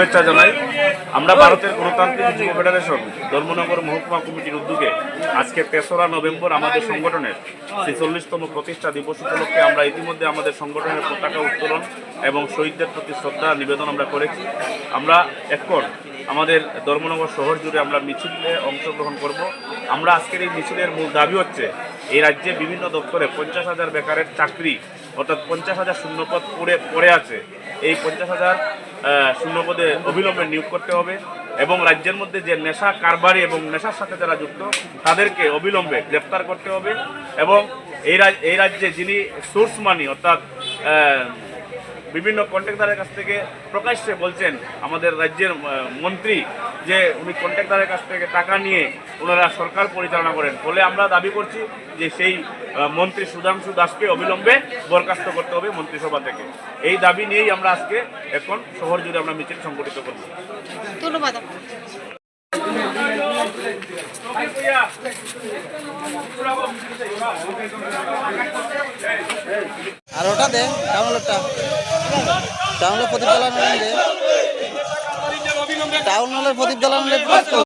শুভেচ্ছা জানাই। আমরা ভারতের গণতান্ত্রিক যুব ফেডারেশন, ধর্মনগর মহকুমা কমিটির উদ্যোগে আজকে তেসরা নভেম্বর আমাদের সংগঠনের ছেচল্লিশতম প্রতিষ্ঠা দিবস উপলক্ষে আমরা ইতিমধ্যে আমাদের সংগঠনের পতাকা উত্তোলন এবং শহীদদের প্রতি শ্রদ্ধা নিবেদন আমরা করেছি। আমরা এখন আমাদের ধর্মনগর শহর জুড়ে আমরা মিছিলে অংশগ্রহণ করব। আমরা আজকের এই মিছিলের মূল দাবি হচ্ছে, এই রাজ্যে বিভিন্ন দপ্তরে পঞ্চাশ হাজার বেকারের চাকরি অর্থাৎ পঞ্চাশ হাজার শূন্যপদ পড়ে পড়ে আছে। এই পঞ্চাশ হাজার শূন্যপদে অবিলম্বে নিয়োগ করতে হবে এবং রাজ্যের মধ্যে যে নেশা কারবারি এবং নেশার সাথে যারা যুক্ত, তাদেরকে অবিলম্বে গ্রেপ্তার করতে হবে এবং এই এই রাজ্যে যিনি সোর্স মানি অর্থাৎ বিভিন্ন কন্ট্রাক্টারের কাছ থেকে প্রকাশ্যে বলছেন আমাদের রাজ্যের মন্ত্রী যে উনি কন্ট্রাক্টারের কাছ থেকে টাকা নিয়ে ওনারা সরকার পরিচালনা করেন ফলে আমরা দাবি করছি যে সেই মন্ত্রী সুধাংশু দাসকে অবিলম্বে বরখাস্ত করতে হবে মন্ত্রিসভা থেকে এই দাবি নিয়েই আমরা আজকে এখন শহর জুড়ে আমরা মিছিল সংগঠিত করব ধন্যবাদ। আর ওটা দে ডাউনলোডটা ডাউনলোড প্রদীপ জ্বালানো দে। টাউন হলের প্রদীপ জ্বালানো